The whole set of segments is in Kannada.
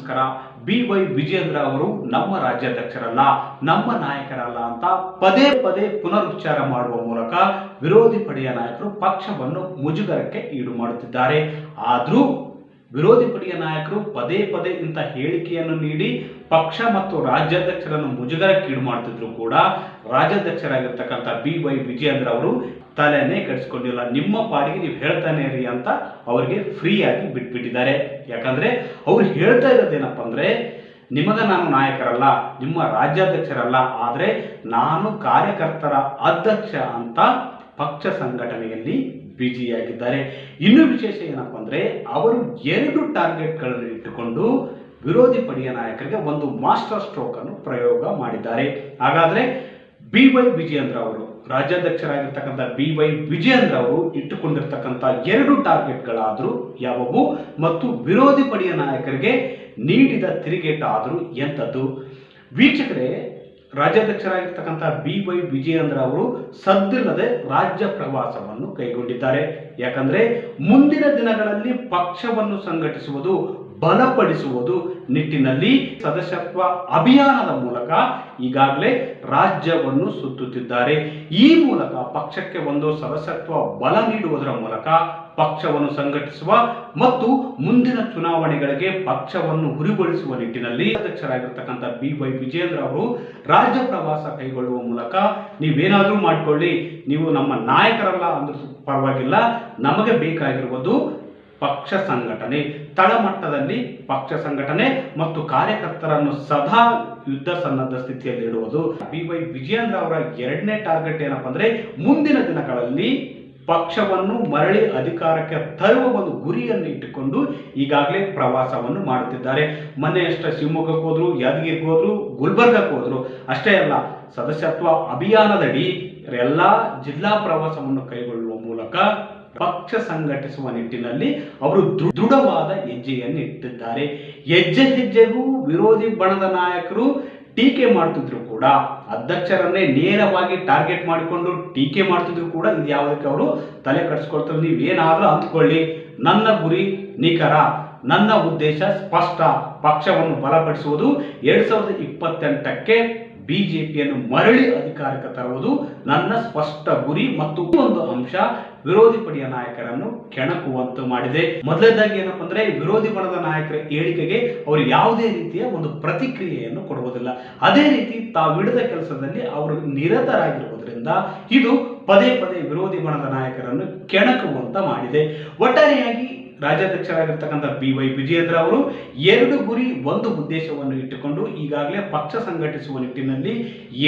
ನಮಸ್ಕಾರ. ಬಿ ವೈ ವಿಜೇಂದ್ರ ಅವರು ನಮ್ಮ ರಾಜ್ಯಾಧ್ಯಕ್ಷರಲ್ಲ, ನಮ್ಮ ನಾಯಕರಲ್ಲ ಅಂತ ಪದೇ ಪದೇ ಪುನರುಚ್ಚಾರ ಮಾಡುವ ಮೂಲಕ ವಿರೋಧಿ ಪಡೆಯ ನಾಯಕರು ಪಕ್ಷವನ್ನು ಮುಜುಗರಕ್ಕೆ ಈಡು ಮಾಡುತ್ತಿದ್ದಾರೆ. ಆದರೂ ವಿರೋಧಿ ಪಡೆಯ ನಾಯಕರು ಪದೇ ಪದೇ ಇಂಥ ಹೇಳಿಕೆಯನ್ನು ನೀಡಿ ಪಕ್ಷ ಮತ್ತು ರಾಜ್ಯಾಧ್ಯಕ್ಷರನ್ನು ಮುಜುಗರಕ್ಕೀಡು ಮಾಡ್ತಿದ್ರು ಕೂಡ ರಾಜ್ಯಾಧ್ಯಕ್ಷರಾಗಿರ್ತಕ್ಕಂಥ ಬಿ ವೈ ವಿಜಯೇಂದ್ರ ಅವರು ತಲೆನೇ ಕೆಡಿಸ್ಕೊಂಡಿಲ್ಲ. ನಿಮ್ಮ ಪಾಡಿಗೆ ನೀವು ಹೇಳ್ತಾನೆ ಇರಿ ಅಂತ ಅವರಿಗೆ ಫ್ರೀಯಾಗಿ ಬಿಟ್ಬಿಟ್ಟಿದ್ದಾರೆ. ಯಾಕಂದ್ರೆ ಅವ್ರು ಹೇಳ್ತಾ ಇರೋದೇನಪ್ಪ ಅಂದ್ರೆ ನಿಮಗ ನಾನು ನಾಯಕರಲ್ಲ, ನಿಮ್ಮ ರಾಜ್ಯಾಧ್ಯಕ್ಷರಲ್ಲ, ಆದರೆ ನಾನು ಕಾರ್ಯಕರ್ತರ ಅಧ್ಯಕ್ಷ ಅಂತ ಪಕ್ಷ ಸಂಘಟನೆಯಲ್ಲಿ ಬಿಜಿಯಾಗಿದ್ದಾರೆ ಇನ್ನು ವಿಶೇಷ ಏನಪ್ಪ ಅಂದರೆ, ಅವರು ಎರಡು ಟಾರ್ಗೆಟ್ಗಳನ್ನು ಇಟ್ಟುಕೊಂಡು ವಿರೋಧಿ ಪಡೆಯ ನಾಯಕರಿಗೆ ಒಂದು ಮಾಸ್ಟರ್ ಸ್ಟ್ರೋಕ್ ಅನ್ನು ಪ್ರಯೋಗ ಮಾಡಿದ್ದಾರೆ. ಹಾಗಾದರೆ ಬಿ ವೈ ವಿಜಯೇಂದ್ರ ಅವರು, ರಾಜ್ಯಾಧ್ಯಕ್ಷರಾಗಿರ್ತಕ್ಕಂಥ ಬಿ ವೈ ವಿಜಯೇಂದ್ರ ಅವರು ಇಟ್ಟುಕೊಂಡಿರ್ತಕ್ಕಂಥ ಎರಡು ಟಾರ್ಗೆಟ್ಗಳಾದರೂ ಯಾವುವು? ಮತ್ತು ವಿರೋಧಿ ಪಡೆಯ ನಾಯಕರಿಗೆ ನೀಡಿದ ತಿರುಗೇಟ ಆದರೂ ಎಂಥದ್ದು? ವೀಕ್ಷಕರೇ ರಾಜ್ಯಾಧ್ಯಕ್ಷರಾಗಿರ್ತಕ್ಕಂಥ ಬಿ ವೈ ವಿಜಯೇಂದ್ರ ಅವರು ಸದ್ದಿಲ್ಲದೆ ರಾಜ್ಯ ಪ್ರವಾಸವನ್ನು ಕೈಗೊಂಡಿದ್ದಾರೆ. ಯಾಕಂದ್ರೆ ಮುಂದಿನ ದಿನಗಳಲ್ಲಿ ಪಕ್ಷವನ್ನು ಸಂಘಟಿಸುವುದು, ಬಲಪಡಿಸುವುದು ನಿಟ್ಟಿನಲ್ಲಿ ಸದಸ್ಯತ್ವ ಅಭಿಯಾನದ ಮೂಲಕ ಈಗಾಗಲೇ ರಾಜ್ಯವನ್ನು ಸುತ್ತುತ್ತಿದ್ದಾರೆ. ಈ ಮೂಲಕ ಪಕ್ಷಕ್ಕೆ ಒಂದು ಸದಸ್ಯತ್ವ ಬಲ ನೀಡುವುದರ ಮೂಲಕ ಪಕ್ಷವನ್ನು ಸಂಘಟಿಸುವ ಮತ್ತು ಮುಂದಿನ ಚುನಾವಣೆಗಳಿಗೆ ಪಕ್ಷವನ್ನು ಹುರಿಗೊಳಿಸುವ ನಿಟ್ಟಿನಲ್ಲಿ ಅಧ್ಯಕ್ಷರಾಗಿರ್ತಕ್ಕಂಥ ಬಿ ವೈ ವಿಜೇಂದ್ರ ಅವರು ರಾಜ್ಯ ಪ್ರವಾಸ ಕೈಗೊಳ್ಳುವ ಮೂಲಕ ನೀವೇನಾದರೂ ಮಾಡಿಕೊಳ್ಳಿ, ನೀವು ನಮ್ಮ ನಾಯಕರಲ್ಲ ಅಂದ್ರೂ ಪರವಾಗಿಲ್ಲ, ನಮಗೆ ಬೇಕಾಗಿರುವುದು ಪಕ್ಷ ಸಂಘಟನೆ, ತಳಮಟ್ಟದಲ್ಲಿ ಪಕ್ಷ ಸಂಘಟನೆ ಮತ್ತು ಕಾರ್ಯಕರ್ತರನ್ನು ಸದಾ ಯುದ್ಧ ಸನ್ನದ್ಧ ಸ್ಥಿತಿಯಲ್ಲಿ ಇಡುವುದು ಬಿ ವೈ ವಿಜಯೇಂದ್ರ ಅವರ ಎರಡನೇ ಟಾರ್ಗೆಟ್ ಏನಪ್ಪ ಅಂದ್ರೆ ಮುಂದಿನ ದಿನಗಳಲ್ಲಿ ಪಕ್ಷವನ್ನು ಮರಳಿ ಅಧಿಕಾರಕ್ಕೆ ತರುವ ಒಂದು ಗುರಿಯನ್ನು ಇಟ್ಟುಕೊಂಡು ಈಗಾಗಲೇ ಪ್ರವಾಸವನ್ನು ಮಾಡುತ್ತಿದ್ದಾರೆ. ಮೊನ್ನೆ ಅಷ್ಟೇ ಶಿವಮೊಗ್ಗಕ್ಕೆ ಹೋದ್ರು, ಯಾದಗಿರಿಗೆ ಹೋದ್ರು, ಗುಲ್ಬರ್ಗಕ್ಕೆ ಹೋದ್ರು. ಅಷ್ಟೇ ಅಲ್ಲ, ಸದಸ್ಯತ್ವ ಅಭಿಯಾನದಡಿ ಎಲ್ಲ ಜಿಲ್ಲಾ ಪ್ರವಾಸವನ್ನು ಕೈಗೊಳ್ಳುವ ಮೂಲಕ ಪಕ್ಷ ಸಂಘಟಿಸುವ ನಿಟ್ಟಿನಲ್ಲಿ ಅವರು ದೃಢವಾದ ಹೆಜ್ಜೆಯನ್ನು ಇಟ್ಟಿದ್ದಾರೆ ಹೆಜ್ಜೆ ಹೆಜ್ಜೆಗೂ ವಿರೋಧಿ ಬಣದ ನಾಯಕರು ಟೀಕೆ ಮಾಡ್ತಿದ್ರು ಕೂಡ, ಅಧ್ಯಕ್ಷರನ್ನೇ ನೇರವಾಗಿ ಟಾರ್ಗೆಟ್ ಮಾಡಿಕೊಂಡು ಟೀಕೆ ಮಾಡ್ತಿದ್ರು ಕೂಡ, ಇದು ಯಾವುದಕ್ಕೆ ಅವರು ತಲೆ ಕಟ್ಸ್ಕೊಳ್ತಾರೆ ಏನಾದರೂ ಅಂದ್ಕೊಳ್ಳಿ. ನನ್ನ ಗುರಿ ನಿಖರ, ನನ್ನ ಉದ್ದೇಶ ಸ್ಪಷ್ಟ, ಪಕ್ಷವನ್ನು ಬಲಪಡಿಸುವುದು. ಎರಡ್ ಸಾವಿರದ ಇಪ್ಪತ್ತೆಂಟಕ್ಕೆ ಬಿಜೆಪಿಯನ್ನು ಮರಳಿ ಅಧಿಕಾರಕ್ಕೆ ತರುವುದು ನನ್ನ ಸ್ಪಷ್ಟ ಗುರಿ ಮತ್ತು ಒಂದು ಅಂಶ. ವಿರೋಧಿ ಪಡೆಯ ನಾಯಕರನ್ನು ಕೆಣಕುವಂತೆ ಮಾಡಿದೆ. ಮೊದಲನೇದಾಗಿ ಏನಪ್ಪಾ ಅಂದ್ರೆ ವಿರೋಧಿ ಬಣದ ನಾಯಕರ ಹೇಳಿಕೆಗೆ ಅವರು ಯಾವುದೇ ರೀತಿಯ ಒಂದು ಪ್ರತಿಕ್ರಿಯೆಯನ್ನು ಕೊಡುವುದಿಲ್ಲ. ಅದೇ ರೀತಿ ತಾವಿಡದ ಕೆಲಸದಲ್ಲಿ ಅವರು ನಿರತರಾಗಿರುವುದರಿಂದ ಇದು ಪದೇ ಪದೇ ವಿರೋಧಿ ಬಣದ ನಾಯಕರನ್ನು ಕೆಣಕುವಂತ ಮಾಡಿದೆ. ಒಟ್ಟಾರೆಯಾಗಿ ರಾಜ್ಯಾಧ್ಯಕ್ಷರಾಗಿರ್ತಕ್ಕಂಥ ಬಿ ವೈ ವಿಜಯೇಂದ್ರ ಅವರು ಎರಡು ಗುರಿ, ಒಂದು ಉದ್ದೇಶವನ್ನು ಇಟ್ಟುಕೊಂಡು ಈಗಾಗಲೇ ಪಕ್ಷ ಸಂಘಟಿಸುವ ನಿಟ್ಟಿನಲ್ಲಿ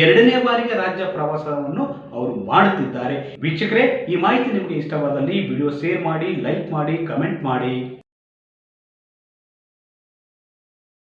ಎರಡನೇ ಬಾರಿಗೆ ರಾಜ್ಯ ಪ್ರವಾಸವನ್ನು ಅವರು ಮಾಡುತ್ತಿದ್ದಾರೆ. ವೀಕ್ಷಕರೇ, ಈ ಮಾಹಿತಿ ನಿಮಗೆ ಇಷ್ಟವಾದಲ್ಲಿ ವಿಡಿಯೋ ಶೇರ್ ಮಾಡಿ, ಲೈಕ್ ಮಾಡಿ, ಕಮೆಂಟ್ ಮಾಡಿ.